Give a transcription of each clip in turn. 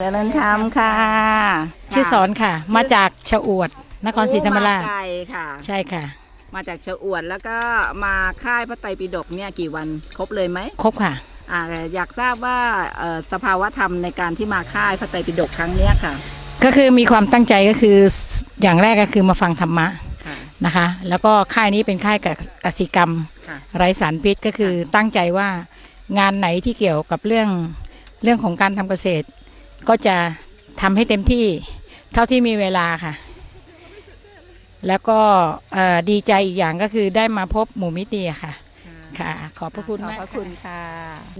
เจริญธรรมค่ะ ชื่อสอนค่ะ มาจากชะอวด นครศรีธรรมราชโอ้ไกลค่ะ ใช่ค่ะ มาจากชะอวดแล้วก็มาค่ายพระไตรปิฎกเนี่ยกี่วันครบเลยไหมครบค่ะ อ่าอยากทราบว่าเอ่อสภาวธรรมในการที่มาค่ายพระไตรปิฎกครั้งเนี้ยค่ะ ก็คือมีความตั้งใจก็คืออย่างแรกก็คือมาฟังธรรมะค่ะ นะคะ แล้วก็ค่ายนี้เป็นค่ายกกสิกรรม ค่ะ ไร้สารพิษก็คือตั้งใจว่างานไหนที่เกี่ยวกับเรื่องเรื่องของการทำเกษตร ก็จะทำให้เต็มที่เท่าที่มีเวลาค่ะ แล้วก็เอ่อดีใจอีกอย่างก็คือได้มาพบหมู่มิตรีอะค่ะ ค่ะ ขอบพระคุณขอบมากพระคุณค่ะ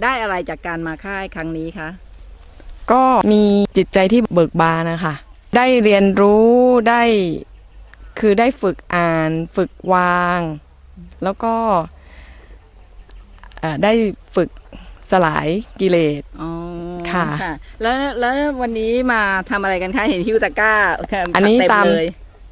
ได้อะไรจากการมาค่ายครั้งนี้คะก็มีจิตใจที่เบิกบานนะคะได้เรียนรู้ได้คือได้ฝึกอ่านฝึกวาง แล้วก็เอ่อได้ฝึกสลายกิเลสอ๋อ ค่ะ แล้วแล้ววันนี้มาทำอะไรกันคะเห็นฮิวตะกร้าอันนี้ผักเตาม เลย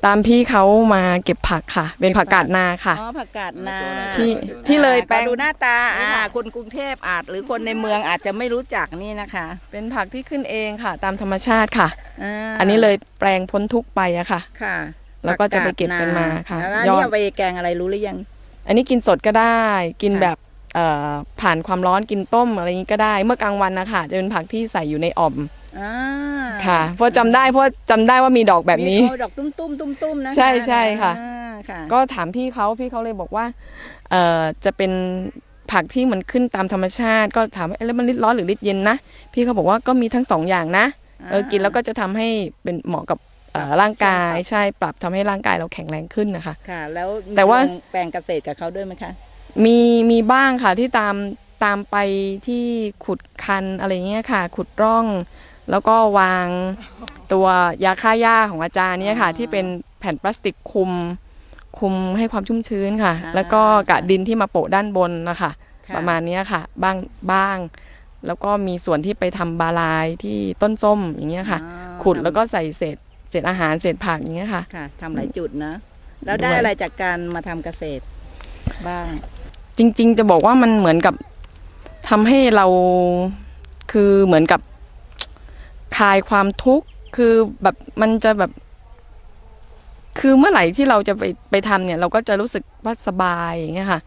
ตามพี่เขามาเก็บผักค่ะ เป็นผักกาดนาค่ะ อ๋อผักกาดนาที่ที่เลยแปลขงอดูหน้าตาอ่านี่ค่ะคนกรุงเทพอาจ หรือคนในเมืองอาจจะไม่รู้จักนี่นะคะเป็นผักที่ขึ้นเองค่ะ ตามธรรมชาติค่ะาอันนี้เลยแปลงพ้นทุกข์ไปอะค่ะ ค่ะแล้วก็จะไปเก็บกันมาค่ะแล้วยอนี่ด เอาไปแกงอะไรรู้หรือยัง อันนี้กินสดก็ได้ กินค่ะ แบบเอ่อ ผ่านความร้อนกินต้มอะไรอย่างนี้ก็ได้ เมื่อกลางวันนะคะจะเป็นผักที่ใส่อยู่ในอ่อมอ่าค่ะเพราะจำได้เพราะจำได้ว่ามีดอกแบบนี้มีโอ้ดอกตุ้มตุ้มตุ้มตุ้มๆนะคะใช่ใช่ค่ะอ่าค่ะ ก็ถามพี่เขาพี่เขาเลยบอกว่าเอ่อจะเป็นผักที่มันขึ้นตามธรรมชาติ ก็ถามว่าเอ๊ะแล้วมันริดร้อนหรือริดเย็นนะพี่เขาบอกว่าก็มีทั้งสองอย่างนะเออกินแล้วก็จะทำให้เป็นเหมาะกับเอ่อร่างกายใช่ปรับทำให้ร่างกายเราแข็งแรงขึ้นนะคะค่ะ แล้วมีแต่ว่าลงแปลงเกษตรกับเขาด้วยไหมคะ มีมีบ้างค่ะที่ตามตามไปที่ขุดคันอะไรเงี้ยค่ะ ขุดร่อง แล้วก็วางตัวยาฆ่าหญ้าของอาจารย์เนี่ยค่ะอ๋อที่เป็นแผ่นพลาสติกคลุมคลุมให้ความชุ่มชื้นค่ะอ่าแล้วก็กะดินที่มาโปะด้านบนนะคะค่ประมาณเนี้ยค่ะ บ้างบ้าง แล้วก็มีส่วนที่ไปทำบาลายที่ต้นส้มอย่างเงี้ยค่ะ อ๋อขุดแล้วก็ใส่เศษเศษอาหารเศษผักอย่างเงี้ยค่ะ ค่ะทำหลายจุดนะ แล้วได้ด้วย อะไรจากการมาทำเกษตรบ้าง จริง ๆ จะบอกว่ามันเหมือนกับทำให้เราคือเหมือนกับคลายความทุกข์คือแบบมันจะแบบ คือเมื่อไหร่ที่เราจะไปไปทำเนี่ย เราก็จะรู้สึกว่าสบายอย่างเงี้ยค่ะ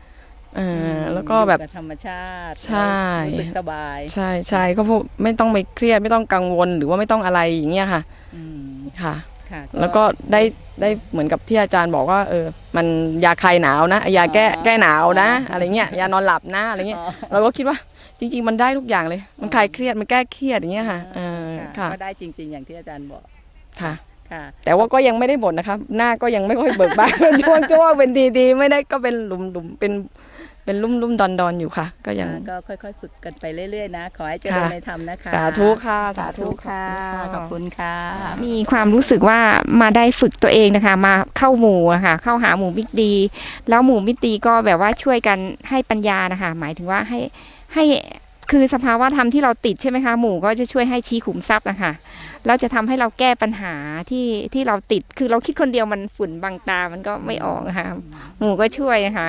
เอออแล้วก็แบบอยู่ธรรมชาติใช่รู้สึกสบาย ใช่ใช่ก็พวกไม่ต้องไปเครียดไม่ต้องกังวลหรือว่าไม่ต้องอะไรอย่างเงี้ยค่ะอืมค่ะค่ะ แล้วก็ได้ ได้เหมือนกับที่อาจารย์บอกว่าเออมันยาคลายหนาวนะยาแก้แก้หนาวนะ อะไรเงี้ยยานอนหลับนะอะไรเงี้ยอ๋อเราก็คิดว่าจริง ๆ มันได้ทุกอย่างเลย มันคลายเครียดมันแก้เครียดอย่างเงี้ยค่ะเออค่ะค่ะก็ได้จริง ๆ อย่างที่อาจารย์บอกค่ะค่ะแต่ว่าก็ยังไม่ได้บ่นนะคะหน้าก็ยังไม่ค่อยเบิกบานเป็นช่วงช่วงเป็นดีๆ ไม่ได้ก็เป็นหลุมหลุมๆเป็น เป็นลุ่มลุ่มๆดอนดอนๆอยู่ค่ะ ก็ยังก็ค่อยๆ ฝึกกันไปเรื่อยๆนะขอให้เจริญค่ะในธรรมนะคะสาธุค่ะสาธุค่ะขอบคุณค่ะ มีความรู้สึกว่ามาได้ฝึกตัวเองนะคะ มาเข้าหมู่อะค่ะเข้าหาหมู่มิตรดี แล้วหมู่มิตรดีก็แบบว่าช่วยกันให้ปัญญานะคะ หมายถึงว่าให้ให้ คือสภาวะธรรมที่เราติดใช่ไหมคะหมู่ก็จะช่วยให้ชี้ขุมทรัพย์นะคะแล้วจะทำให้เราแก้ปัญหาที่ที่เราติดคือเราคิดคนเดียวมันฝุ่นบังตามันก็ไม่ออกนะคะหมู่ก็ช่วยนะคะ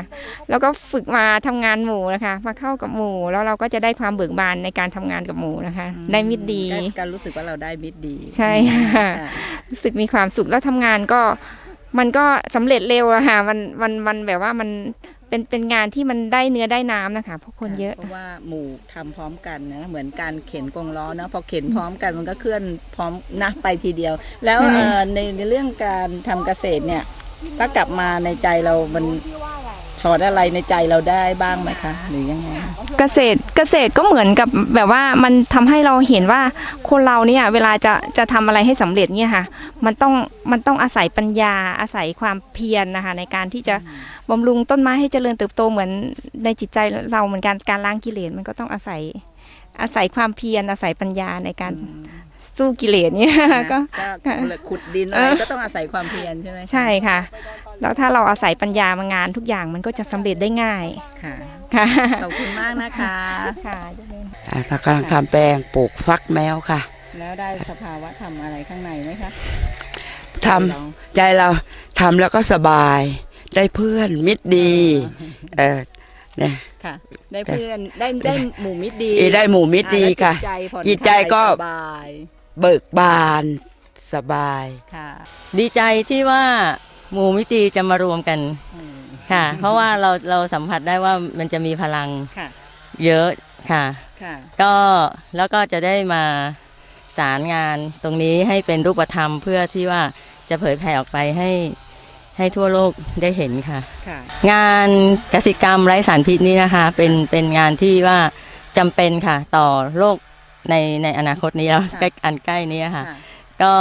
แล้วก็ฝึกมาทำงานหมู่นะคะ มาเข้ากับหมู่แล้วเราก็จะได้ความเบิกบานในการทำงานกับหมู่นะคะ ได้มิตรดีได้การรู้สึกว่าเราได้มิตรดี ใช่ค่ะค่ะรู้สึกมีความสุขแล้วทำงานก็มันก็สำเร็จเร็วอะค่ะมันมันมันแบบว่ามัน เป็นเป็นงานที่มันได้เนื้อได้น้ำนะคะเพราะคนเยอะ เพราะว่าหมู่ทำพร้อมกันนะเหมือนการเข็นกงล้อนะพอเข็นพร้อมกันมันก็เคลื่อนพร้อมนะไปทีเดียว แล้วใช่ เอ่อในในเรื่องการทำเกษตรเนี่ย ถ้ากลับมาในใจเรามัน สอนอะไรในใจเราได้บ้างไหมคะหรือยังไง เกษตรเกษตรก็เหมือนกับแบบว่ามันทำให้เราเห็นว่าคนเราเนี่ยเวลาจะจะทำอะไรให้สำเร็จเนี่ยค่ะ มันต้องมันต้องอาศัยปัญญาอาศัยความเพียรนะคะในการที่จะบำรุงต้นไม้ให้เจริญเติบโตเหมือนในจิตใจเราเหมือนกันการล้างกิเลสมันก็ต้องอาศัยอาศัยความเพียรอาศัยปัญญาในการ สู้กิเลสเนี่ยก็ก็ขุดดินอะไรก็ต้องอาศัยความเพียรใช่ไหมคะใช่ค่ะ แล้วถ้าเราอาศัยปัญญามางานทุกอย่างมันก็จะสำเร็จได้ง่ายค่ะค่ะขอบคุณมากนะคะค่ะอ่าเรากำลังทำแปลงปลูกฟักแมวค่ะ แล้วได้สภาวะทำอะไรข้างในไหมคะทำใจเราทำแล้วก็สบายได้เพื่อนมิตรดีเออเนี่ยค่ะได้เพื่อนได้ได้หมู่มิตรดีเอได้หมู่มิตรดีอ่าค่ะแล้วจิตใจผ่อนจิตใจก็คลายสบาย เบิกบานสบาย ค่ะ ดีใจที่ว่าหมู่มิตรีจะมารวมกันค่ะ เพราะว่าเราเราสัมผัสได้ว่ามันจะมีพลังค่ะ เยอะค่ะ ค่ะ ก็แล้วก็จะได้มาสารงานตรงนี้ให้เป็นรูปธรรมเพื่อที่ว่าจะเผยแผ่ออกไปให้ให้ทั่วโลกได้เห็นค่ะ ค่ะ งานกสิกรรมไร้สารพิษนี้นะคะ เป็นเป็นงานที่ว่าจำเป็นค่ะ ต่อโลก ในในอนาคตนี้แล้วค่ะใกล้อันใกล้นี้ค่ะค่ะ ก็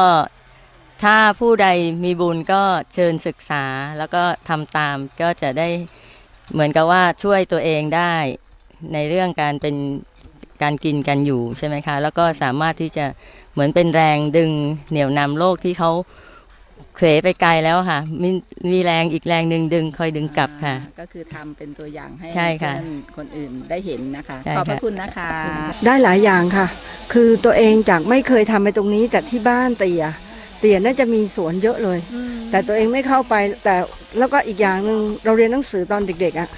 ถ้าผู้ใดมีบุญก็เชิญศึกษาแล้วก็ทำตามก็จะได้เหมือนกับว่าช่วยตัวเองได้ในเรื่องการเป็นการกินกันอยู่ใช่ไหมคะ แล้วก็สามารถที่จะเหมือนเป็นแรงดึงเหนี่ยวนำโลกที่เขา เขวไปไกลแล้วค่ะ มีมีแรงอีกแรงหนึ่งดึงคอยดึงกลับค่ะ อ่าก็คือทำเป็นตัวอย่างให้ใช่ค่ะเพื่อนคนอื่นได้เห็นนะคะ ใช่ขอบพระค่ะ คุณนะคะ ได้หลายอย่างค่ะ คือตัวเองจากไม่เคยทำไปตรงนี้ แต่ที่บ้านเตีย เตียน่าจะมีสวนเยอะเลย แต่ตัวเองไม่เข้าไปแต่แล้วก็อีกอย่างหนึ่งเราเรียนหนังสือตอนเด็กๆอะ่ะ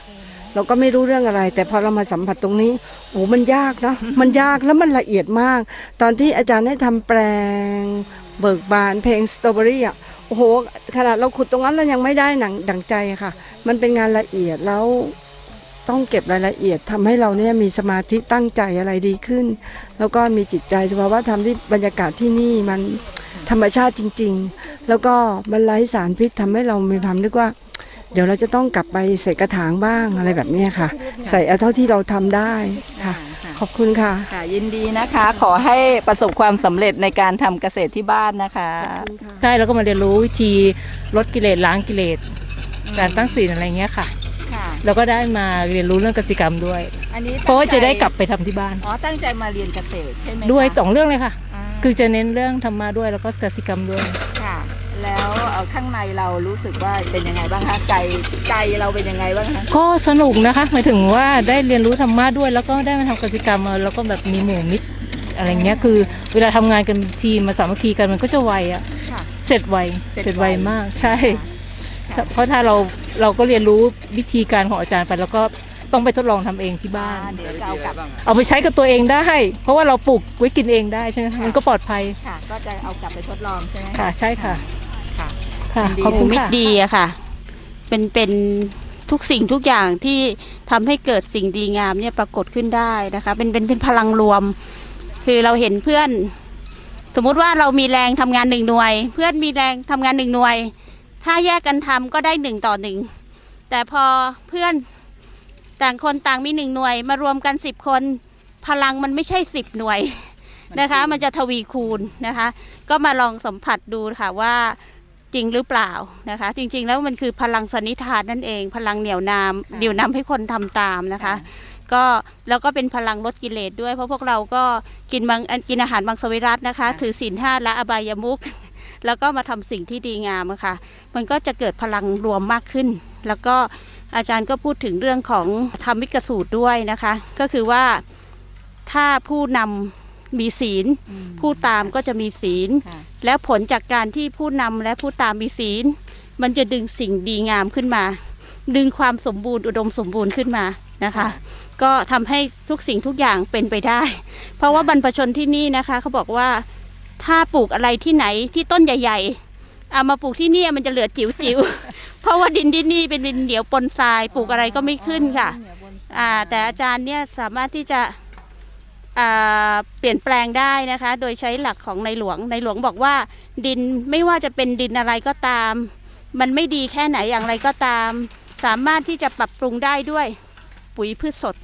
เราก็ไม่รู้เรื่องอะไร แต่พอเรามาสัมผัสตรงนี้โอ้มันยากเนาะมันยากแล้วมันละเอียดมาก ตอนที่อาจารย์ให้ทำแปลง เบิกบานเพลงสตรอเบอรี่อะโอ้โหขนาดเราขุดตรงนั้นเรายังไม่ได้หนังดังใจค่ะ มันเป็นงานละเอียดแล้วต้องเก็บรายละเอียดทำให้เราเนี่ยมีสมาธิตั้งใจอะไรดีขึ้น แล้วก็มีจิตใจสภาวะธรรมที่บรรยากาศที่นี่มันธรรมชาติจริง ๆ แล้วก็มันไร้สารพิษทำให้เรามีความนึกว่า เดี๋ยวเราจะต้องกลับไปใส่กระถางบ้างอะไรแบบนี้ค่ะ ใส่เอาเท่าที่เราทำได้ค่ะ ขอบคุณค่ะ ค่ะยินดีนะคะ ขอให้ประสบความสำเร็จในการทำเกษตรที่บ้านนะคะ ใช่แล้วก็มาเรียนรู้วิธีลดกิเลสล้างกิเลสการตั้งศีลอะไรเงี้ยค่ะ ค่ะ แล้วก็ได้มาเรียนรู้เรื่องกสิกรรมด้วย อันนี้เพราะว่าจะได้กลับตั้งไปทำที่บ้านใจอ๋อตั้งใจมาเรียนเกษตรใช่ไหมคะด้วยสองเรื่องเลยค่ะาคือจะเน้นเรื่องธรรมะด้วยแล้วก็กสิกรรมด้วยค่ะ แล้วเอ่อข้างในเรารู้สึกว่าเป็นยังไงบ้างคะใจใจเราเป็นยังไงบ้างคะก็สนุกนะคะหมายถึงว่าได้เรียนรู้ธรรมะด้วย แล้วก็ได้มาทำกสิกรรมเออแล้วก็แบบมีหมู่มิตรอะไรเงี้ยคือเวลาทำงานกันทีมมาสามัคคีกันมันก็จะไวอะค่ะเสร็จไวเสร็จเสร็จไวไวมากใช่ค่ะเพราะถ้าเราเราก็เรียนรู้วิธีการของอาจารย์ไปแล้วก็ต้องไปทดลองทำเองที่บ้านอ่าเดี๋ยวจะเอากลับเอาไปใช้กับตัวเองได้ เพราะว่าเราปลูกไว้กินเองได้ใช่ไหมคะมันก็ปลอดภัยค่ะก็จะเอากลับไปทดลองใช่ไหมค่ะใช่ค่ะ ค่ะค่ะยินดีขอบคุณมิตค่ะ รดีอะค่ะ เป็นเป็นทุกสิ่งทุกอย่างที่ทำให้เกิดสิ่งดีงามเนี่ยปรากฏขึ้นได้นะคะ เป็นเป็นเป็นพลังรวม คือเราเห็นเพื่อน สมมุติว่าเรามีแรงทำงานหนึ่งหน่วย เพื่อนมีแรงทำงานหนึ่งหน่วย ถ้าแยกกันทำก็ได้หนึ่งต่อหนึ่งแต่พอเพื่อนต่างคนต่างมีหนึ่งหน่วย มารวมกันสิบคน พลังมันไม่ใช่สิบหน่วยนะคะ มันจะทวีคูณนะคะ ก็มาลองสัมผัสดูค่ะว่า จริงหรือเปล่านะคะ จริง ๆ แล้วมันคือพลังสนนิธานนั่นเอง พลังเหนี่ยวนามเหนี่ยวนำให้คนทำตามนะคะ ก็แล้วก็เป็นพลังลดกิเลสด้วย เพราะพวกเราก็กินบางกินอาหารบางสวิรัตนะคะ ถือศีลห้าและอบายมุขแล้วก็มาทำสิ่งที่ดีงามอะค่ะมันก็จะเกิดพลังรวมมากขึ้น แล้วก็อาจารย์ก็พูดถึงเรื่องของธรรมิกสูตรด้วยนะคะ ก็คือว่าถ้าผู้นำ มีศีล ผู้ตามก็จะมีศีลค่ะแล้วผลจากการที่ผู้นำและผู้ตามมีศีล มันจะดึงสิ่งดีงามขึ้นมา ดึงความสมบูรณ์อุดมสมบูรณ์ขึ้นมานะคะ ก็ทำให้ทุกสิ่งทุกอย่างเป็นไปได้ เพราะว่าบรรพชนที่นี่นะคะเขาบอกว่าถ้าปลูกอะไรที่ไหนที่ต้นใหญ่ ๆ เอามาปลูกที่นี่มันจะเหลือจิ๋วๆเพราะว่าดินที่นี่เป็นดินเหนียวปนทราย ปลูกอะไรก็ไม่ขึ้นค่ะ อ่า แต่อาจารย์เนี่ยสามารถที่จะอ่า เปลี่ยนแปลงได้นะคะ โดยใช้หลักของในหลวง ในหลวงบอกว่าดินไม่ว่าจะเป็นดินอะไรก็ตาม มันไม่ดีแค่ไหนอย่างไรก็ตาม สามารถที่จะปรับปรุงได้ด้วยปุ๋ยพืชสด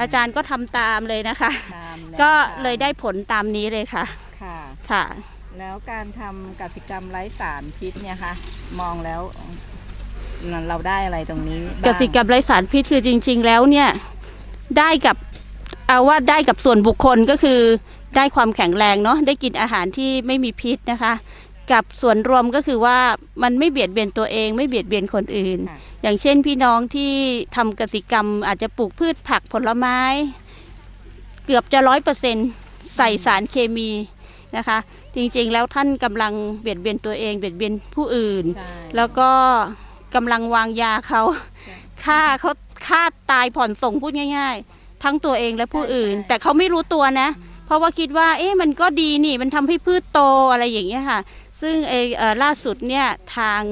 อาจารย์ก็ทำตามเลยนะคะตามแนวก็ทางเลยได้ผลตามนี้เลยค่ะค่ะ ค่ะ แล้วการทำกสิกรรมไร้สารพิษเนี่ยคะมองแล้วเราได้อะไรตรงนี้กบ้างสิกรรมไร้สารพิษคือจริง ๆ แล้วเนี่ยได้กับ เอาว่าได้กับส่วนบุคคลก็คือได้ความแข็งแรงเนาะได้กินอาหารที่ไม่มีพิษนะคะ กับส่วนรวมก็คือว่ามันไม่เบียดเบียนตัวเองไม่เบียดเบียนคนอื่นค่ะอย่างเช่นพี่น้องที่ทำกสิกรรมอาจจะปลูกพืชผักผลไม้ เกือบจะร้อยเปอร์เซ็นใส่สารเคมีนะคะ จริงๆแล้วท่านกำลังเบียดเบียนตัวเองเบียดเบียนผู้อื่นใช่แล้วก็กำลังวางยาเขาฆ่าเขาฆ่าตายผ่อนส่งพูดง่าย ๆ ทั้งตัวเองและผู้อื่น แต่เขาไม่รู้ตัวนะ เพราะว่าคิดว่า เอ๊ะมันก็ดีนี่มันทำให้พืชโตอะไรอย่างเงี้ยค่ะ ซึ่งเออเอ่อล่าสุดเนี่ยทาง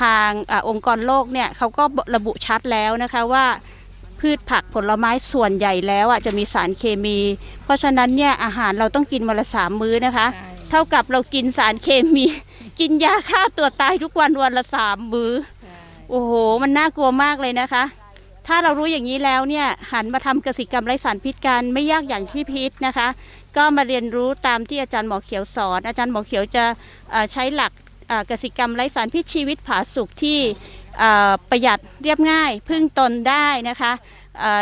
ทางอาองค์กรโลกเนี่ยเขาก็ระบุชัดแล้วนะคะว่าพืชผักผลไม้ส่วนใหญ่แล้วอะจะมีสารเคมี เพราะฉะนั้นเนี่ยอาหารเราต้องกินวันละสามมื้อนะคะ เท่ากับเรากินสารเคมี กินยาฆ่าตัวตายทุกวันวันละสามมื้อ โอ้โห มันน่ากลัวมากเลยนะคะ ถ้าเรารู้อย่างนี้แล้วเนี่ยหันมาทำเกษตรกรรมไร้สารพิษกันไม่ยากอย่างที่พิษนะคะ ก็มาเรียนรู้ตามที่อาจารย์หมอเขียวสอน อาจารย์หมอเขียวจะใช้หลักเกษตรกรรมไร้สารพิษชีวิตผาสุกที่ประหยัดเรียบง่าย พึ่งตนได้นะคะ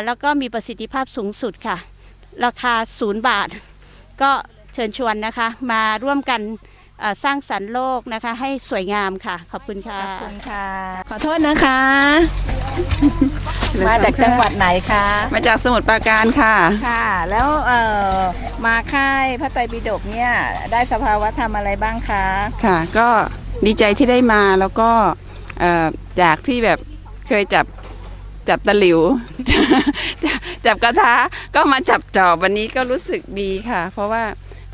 แล้วก็มีประสิทธิภาพสูงสุดค่ะ ราคาศูนย์บาท ก็เชิญชวนนะคะมาร่วมกันสร้างสรรค์โลกนะคะให้สวยงามค่ะ ขอบคุณค่ะ ขอบคุณค่ะ ขอโทษนะคะ มาจากจังหวัดไหนคะ มาจากสมุทรปราการค่ะ ค่ะ แล้วเอ่อมาค่ายพระไตรปิฎกเนี่ยได้สภาวะธรรมอะไรบ้างคะ ค่ะ ก็ดีใจที่ได้มาแล้วก็เอ่อจากที่แบบเคยจับจับตะหลิว จับจับกระทะก็มาจับจอบวันนี้ก็รู้สึกดีค่ะ เพราะว่า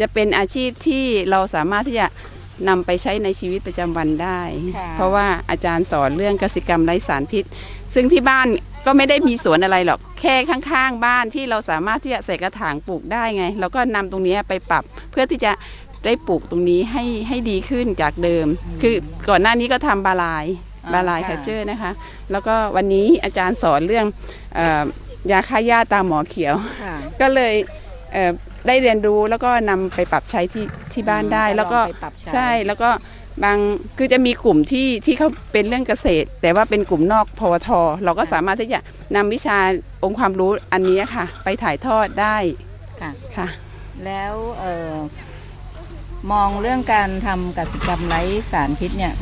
จะเป็นอาชีพที่เราสามารถที่จะนำไปใช้ในชีวิตประจำวันได้ ค่ะ เพราะว่าอาจารย์สอนเรื่องกสิกรรมไร้สารพิษ ซึ่งที่บ้านก็ไม่ได้มีสวนอะไรหรอก แค่ข้างๆ บ้านที่เราสามารถที่จะใส่กระถางปลูกได้ไง เราก็นำตรงนี้ไปปรับเพื่อที่จะได้ปลูกตรงนี้ให้ให้ดีขึ้นจากเดิม คือก่อนหน้านี้ก็ทำบาลายอ่าบาลายค่ะคัเจอร์นะคะ แล้วก็วันนี้อาจารย์สอนเรื่องเออยาฆ่าหญ้าตามหมอเขียวค่ะก็เลยเอ่อได้เรียนรู้แล้วก็นำไปปรับใช้ที่ที่บ้านได้อืมแล้วก็ลองไปปรับใช้ใช่แล้วก็ บางคือจะมีกลุ่มที่ที่เขาเป็นเรื่องเกษตร แต่ว่าเป็นกลุ่มนอกพวท เราก็สามารถที่จะนำวิชาองค์ความรู้อันนี้ค่ะ ไปถ่ายทอดได้ค่ะ ค่ะ แล้วเอ่อมองเรื่องการทำกสิกรรมไร้สารพิษเนี่ย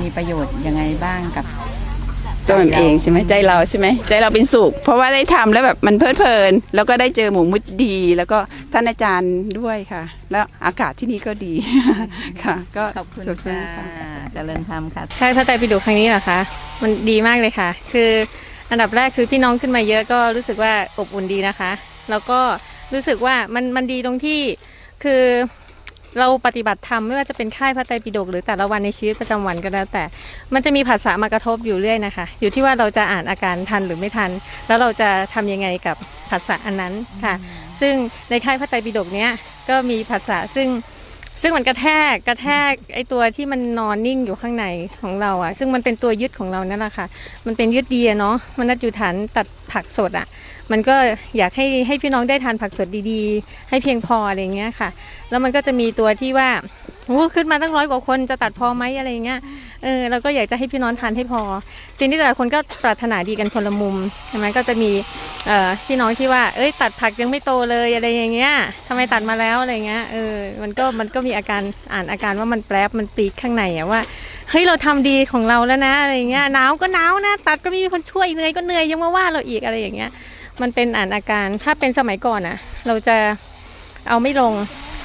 มีประโยชน์ยังไงบ้างกับ ตัวมันเองใช่ไหมใจเราใช่ไหมใจเราเป็นสุข เพราะว่าได้ทำแล้วแบบมันเพลิดเพลิน แล้วก็ได้เจอหมูมุดดี แล้วก็ท่านอาจารย์ด้วยค่ะ แล้วอากาศที่นี่ก็ดีค่ะ ก็ขอบคุณสุดค่ะค่ะเจริญธรรมค่ะค่ายพระไตรปิฎกครั้งนี้เหรอคะมันดีมากเลยค่ะ คืออันดับแรกคือพี่น้องขึ้นมาเยอะก็รู้สึกว่าอบอุ่นดีนะคะ แล้วก็รู้สึกว่ามันมันดีตรงที่คือ เราปฏิบัติธรรมไม่ว่าจะเป็นค่ายพระไตรปิฎกหรือแต่ละวันในชีวิตประจำวันก็แล้วแต่ มันจะมีภาษามากระทบอยู่เรื่อยนะคะ อยู่ที่ว่าเราจะอ่านอาการทันหรือไม่ทัน แล้วเราจะทำยังไงกับภาษาอันนั้นค่ะ ซึ่งในค่ายพระไตรปิฎกเนี้ยก็มีภาษาซึ่งซึ่งมันกระแทกกระแทกไอตัวที่มันนอนนิ่งอยู่ข้างในของเราอะซึ่งมันเป็นตัวยึดของเรานั่นแหละค่ะ มันเป็นยึดเดีอะเนาะมันนัดอยู่ฐานตัดผักสดอะ มันก็อยากให้ให้พี่น้องได้ทานผักสดดีๆ ให้เพียงพออะไรเงี้ยค่ะ แล้วมันก็จะมีตัวที่ว่าโอ้ขึ้นมาตั้งร้อยกว่าคนจะตัดพอไหมอะไรเงี้ยเออเราก็อยากจะให้พี่น้องทานให้พอจริงที่แต่ละคนก็ปรารถนาดีกันคนละมุมใช่ไหมก็จะมีเอ่อพี่น้องที่ว่า เอ้ย ตัดผักยังไม่โตเลยอะไรอย่างเงี้ยทำไมตัดมาแล้วอะไรเงี้ยเออมันก็มันก็มีอาการอ่านอาการว่ามันแปรบมันปีกข้างในอะว่าเฮ้ยเราทำดีของเราแล้วนะอะไรเงี้ยหนาวก็หนาวนะ ตัดก็ไม่มีคนช่วยเหนื่อยก็เหนื่อยยังมาว่าเราอีกอะไรอย่างเงี้ย มันเป็นอ่านอาการถ้าเป็นสมัยก่อนอะเราจะเอาไม่ลง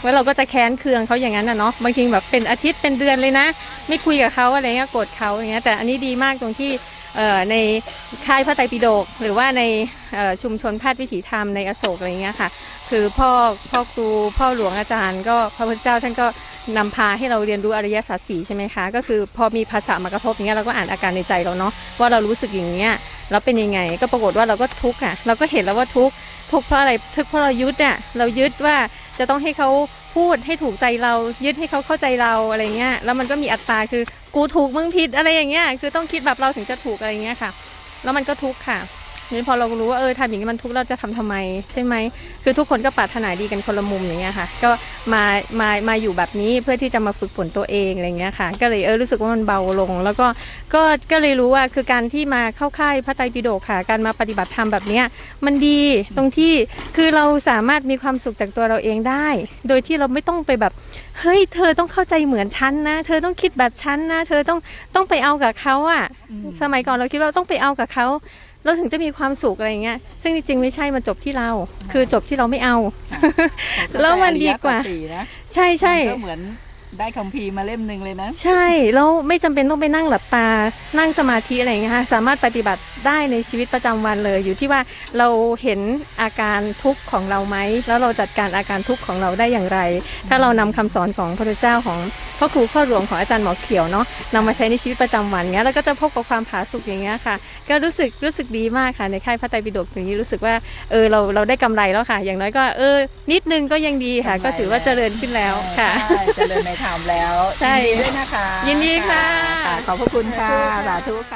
แล้วเราก็จะแค้นเคืองเขาอย่างนั้นนะเนาะบางทีแบบเป็นอาทิตย์เป็นเดือนเลยนะ ไม่คุยกับเขาอะไรเงี้ยโกรธเขาอย่างเงี้ยแต่อันนี้ดีมากตรงที่เอ่อในค่ายพระไตรปิฎกหรือว่าในชุมชนแพทย์วิถีธรรมในอโศกอะไรเงี้ยค่ะ คือพ่อพ่อครูพ่อหลวงอาจารย์ ก็พระพุทธเจ้าท่านก็นำพาให้เราเรียนรู้อริยสัจสี่ใช่ไหมคะ ก็คือพอมีภาษามากระทบอย่างเงี้ยเราก็อ่านอาการในใจเราเนาะว่าเรารู้สึกอย่างเงี้ย แล้วเป็นยังไง ก็ปรากฏว่าเราก็ทุกข์อะ เราก็เห็นแล้วว่าทุกข์ทุกข์เพราะอะไรทุกข์เพราะเรายึดอะเรายึดว่าจะต้องให้เขาพูดให้ถูกใจเรายึดให้เขาเข้าใจเราอะไรเงี้ยแล้วมันก็มีอัตราคือกูถูกมึงผิดอะไรอย่างเงี้ยคือต้องคิดแบบเราถึงจะถูกอะไรเงี้ยค่ะ แล้วมันก็ทุกข์ค่ะ นี่พอเรารู้ว่าเออทำอย่างนี้มันทุกข์เราจะทำทำไม ใช่ไหมคือทุกคนก็ปรารถนาดีกันคนละมุมอย่างเงี้ยค่ะ ก็มามามาอยู่แบบนี้เพื่อที่จะมาฝึกฝนตัวเองอะไรเงี้ยค่ะ ก็เลยเออรู้สึกว่ามันเบาลง แล้วก็ก็ก็เลยรู้ว่าคือการที่มาเข้าค่ายพระไตรปิฎกค่ะ การมาปฏิบัติธรรมแบบเนี้ยมันดีตรงที่คือเราสามารถมีความสุขจากตัวเราเองได้ โดยที่เราไม่ต้องไปแบบเฮ้ยเธอต้องเข้าใจเหมือนฉันนะ เธอต้องคิดแบบฉันนะ เธอต้องต้องไปเอากับเขาอะสมัยก่อนเราคิดว่าต้องไปเอากับเขา เราถึงจะมีความสุขอะไรอย่างเงี้ย ซึ่งจริงๆไม่ใช่มันจบที่เรา คือจบที่เราไม่เอา แล้วมันดีกว่าเข้ใจอริยสัจสี่นะใช่ใช่มันก็เหมือนได้คัมภีร์มาเล่มหนึ่งเลยนะ ใช่แล้วไม่จำเป็นต้องไปนั่งหลับตา นั่งสมาธิอะไรอย่างเงี้ยค่ะสามารถปฏิบัติได้ในชีวิตประจำวันเลย อยู่ที่ว่าเราเห็นอาการทุกข์ของเราไหมแล้วเราจัดการอาการทุกข์ของเราได้อย่างไร ถ้าเรานำคำสอนของพระพุทธเจ้าของ พ่อครูข้อหลวงของอาจารย์หมอเขียวเนาะนำมาใช้ในชีวิตประจำวันเงี้ยแล้วก็จะพบกับความผาสุกอย่างเงี้ยค่ะ ก็รู้สึกรู้สึกดีมากค่ะในค่ายพระไตรปิฎกอย่างนี้รู้สึกว่าเออเราเราได้กำไรแล้วค่ะ อย่างน้อยก็เออ นิดนึงก็ยังดีค่ะ ก็ถือว่าเจริญขึ้นแล้วค่ะใช่เจริญในธรรมแล้วใช่ยินดีด้วยนะคะ ยินดีค่ะขอบพระคุณค่ะสาธุค่ะ